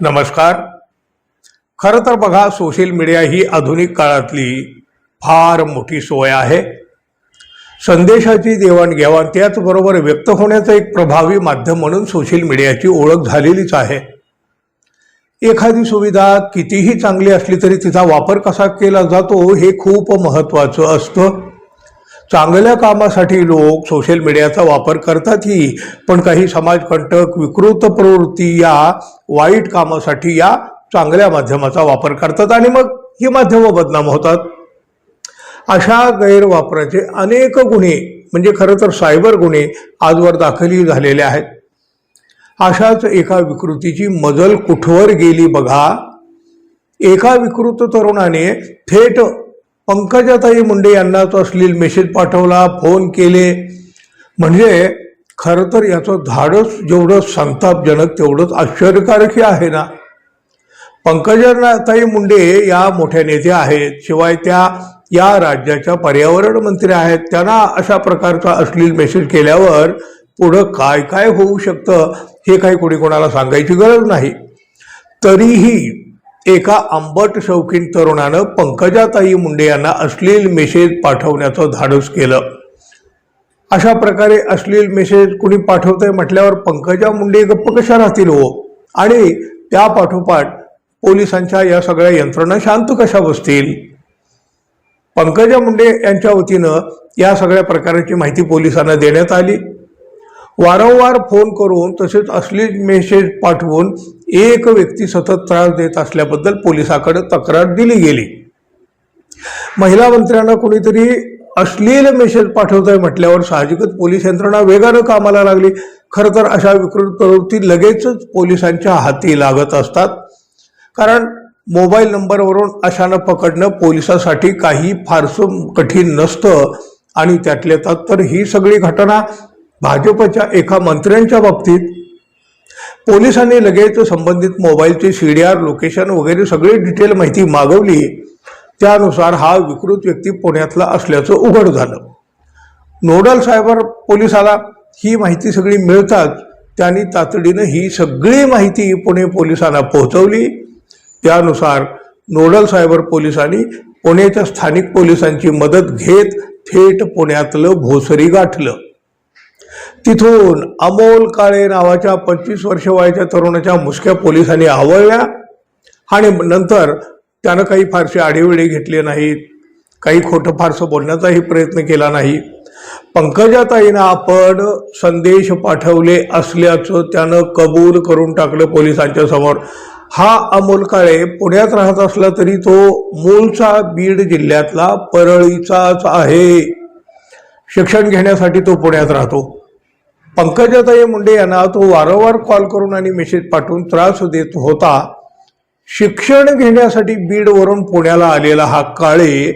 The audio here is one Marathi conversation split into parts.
नमस्कार. खरं तर बघा सोशल मीडिया ही आधुनिक काळातली फार मोठी सोय आहे. संदेशाची देवाणघेवाण त्याचबरोबर व्यक्त होण्याचं एक प्रभावी माध्यम म्हणून सोशल मीडियाची ओळख झालेलीच आहे. एखादी सुविधा कितीही चांगली असली तरी तिचा वापर कसा केला जातो हे खूप महत्त्वाचं असतं. चांगल्या कामासाठी लोक सोशल मीडियाचा वापर करतातही पण काही समाजकंटक विकृत प्रवृत्ती या वाईट कामासाठी या चांगल्या माध्यमाचा वापर करतात आणि मग ही माध्यमं बदनाम होतात. अशा गैरवापराचे अनेक गुन्हे म्हणजे खरं तर सायबर गुन्हे आजवर दाखलही झालेले आहेत. अशाच एका विकृतीची मजल कुठवर गेली बघा. एका विकृत तरुणाने थेट पंकजाताई मुंडे यांना तो अश्लील मेसेज पाठवला फोन केले. म्हणजे खरं तर याचं धाडस जेवढं संतापजनक तेवढंच आश्चर्यकारकही आहे ना. पंकजाताई मुंडे या मोठ्या नेत्या आहेत शिवाय त्या या राज्याच्या पर्यावरण मंत्री आहेत. त्यांना अशा प्रकारचा अश्लील मेसेज केल्यावर पुढं काय काय होऊ शकतं हे काही कोणी कोणाला सांगायची गरज नाही. तरीही एका आंबट शौकीन तरुणानं पंकजाताई मुंडे यांना अश्लील मेसेज पाठवण्याचं धाडस केलं. अशा प्रकारे अश्लील मेसेज कुणी पाठवतंय म्हटल्यावर पंकजा मुंडे गप्प कशा राहतील हो? आणि त्या पाठोपाठ पोलिसांच्या या सगळ्या यंत्रणा शांत कशा बसतील? पंकजा मुंडे यांच्या वतीनं या सगळ्या प्रकाराची माहिती पोलिसांना देण्यात आली. वारंवार फोन करून तसेच अश्लील मेसेज पाठवून एक व्यक्ती सतत त्रास देत असल्याबद्दल पोलिसाकडे तक्रार दिली गेली. महिला मंत्र्यांना कोणीतरी अश्लील मेसेज पाठवतोय म्हटल्यावर साहजिकच पोलीस यंत्रणा वेगानं कामाला लागली. खरं तर अशा विकृत प्रवृत्ती लगेचच पोलिसांच्या हाती लागत असतात. कारण मोबाईल नंबरवरून अशानं पकडणं पोलिसासाठी काही फारसं कठीण नसतं आणि त्यातल्या त्यात तर ही सगळी घटना भाजपच्या एका मंत्र्यांच्या बाबतीत पोलिसांनी लगेच संबंधित मोबाईलचे सी डी आर लोकेशन वगैरे सगळी डिटेल माहिती मागवली. त्यानुसार हा विकृत व्यक्ती पुण्यातला असल्याचं उघड झालं. नोडल सायबर पोलिसाला ही माहिती सगळी मिळताच त्यांनी तातडीनं ही सगळी माहिती पुणे पोलिसांना पोहोचवली. त्यानुसार नोडल सायबर पोलिसांनी पुण्याच्या स्थानिक पोलिसांची मदत घेत थेट पुण्यातलं भोसरी गाठलं. तिथून अमोल काळे नावाच्या पंचवीस वर्ष वयाच्या तरुणाच्या मुसक्या पोलिसांनी आवळल्या आणि नंतर त्यानं काही फारसे आढेवेढे घेतले नाहीत. काही खोटं फारसं बोलण्याचाही प्रयत्न केला नाही. पंकजाताईनं आपण संदेश पाठवले असल्याचं त्यानं कबूल करून टाकलं पोलिसांच्या समोर. हा अमोल काळे पुण्यात राहत असला तरी तो मूळचा बीड जिल्ह्यातला परळीचाच आहे. शिक्षण घेण्यासाठी तो पुण्यात राहतो. पंकजाताई मुंडे यांना तो वारंवार कॉल करून आणि मेसेज पाठवून त्रास देत होता. शिक्षण घेण्यासाठी बीडवरून पुण्याला आलेला हा काळे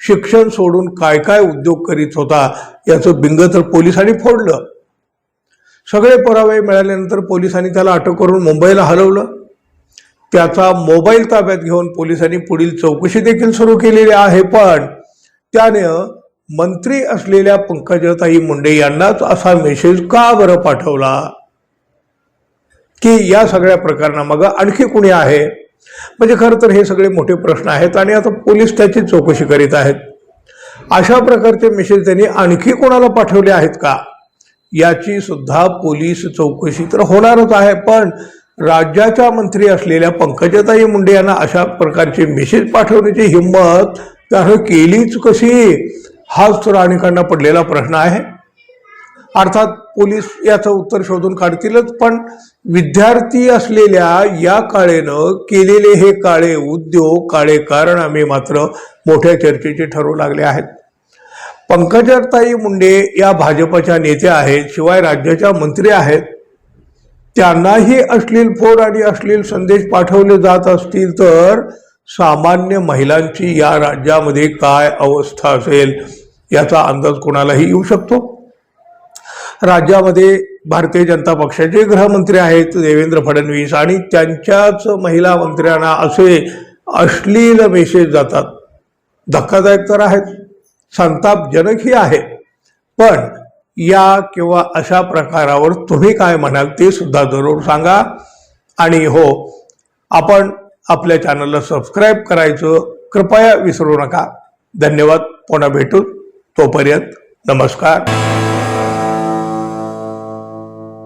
शिक्षण सोडून काय काय उद्योग करीत होता याचं बिंग तर पोलिसांनी फोडलं. सगळे पुरावे मिळाल्यानंतर पोलिसांनी त्याला अटक करून मुंबईला हलवलं. त्याचा मोबाईल ताब्यात घेऊन पोलिसांनी पुढील चौकशी देखील सुरू केलेली आहे पण त्यानं मंत्री असलेल्या पंकजताई मुंडे यांनाच असा मेसेज का बरं पाठवला? की या सगळ्या प्रकरणामागं आणखी कुणी आहे? म्हणजे खरं तर हे सगळे मोठे प्रश्न आहेत आणि आता पोलीस त्याची चौकशी करीत आहेत. अशा प्रकारचे मेसेज त्यांनी आणखी कोणाला पाठवले आहेत का? याची सुद्धा पोलीस चौकशी तर होणारच आहे पण राज्याच्या मंत्री असलेल्या पंकजाताई मुंडे यांना अशा प्रकारचे मेसेज पाठवण्याची हिंमत त्यानं केलीच कशी? हाच तर अनेकांना पडलेला प्रश्न आहे. अर्थात पोलीस याचं उत्तर शोधून काढतीलच पण विद्यार्थी असलेल्या या काळेनं केलेले हे काळे उद्योग काळे कारण आम्ही मात्र मोठ्या चर्चेचे ठरू लागले आहेत. पंकजरताई मुंडे या भाजपच्या नेत्या आहेत शिवाय राज्याच्या मंत्री आहेत. त्यांनाही अश्लील फोड आणि अश्लील संदेश पाठवले जात असतील तर सामान्य महिलांची या राज्यामध्ये काय अवस्था असेल? याचा अंदाज कोणालाही येऊ शकतो. राज्यामध्ये भारतीय जनता पक्षाचे गृहमंत्री आहेत देवेंद्र फडणवीस आणि त्यांच्याच महिला मंत्र्यांना असे अश्लील मेसेज जातात. धक्कादायक तर आहेत संतापजनकही आहे पण या किंवा अशा प्रकारावर तुम्ही काय म्हणाल ते सुद्धा जरूर सांगा. आणि हो आपण आपल्या चॅनलला सबस्क्राईब करायचं कृपया विसरू नका. धन्यवाद पुन्हा भेटू. तोपर्यंत नमस्कार.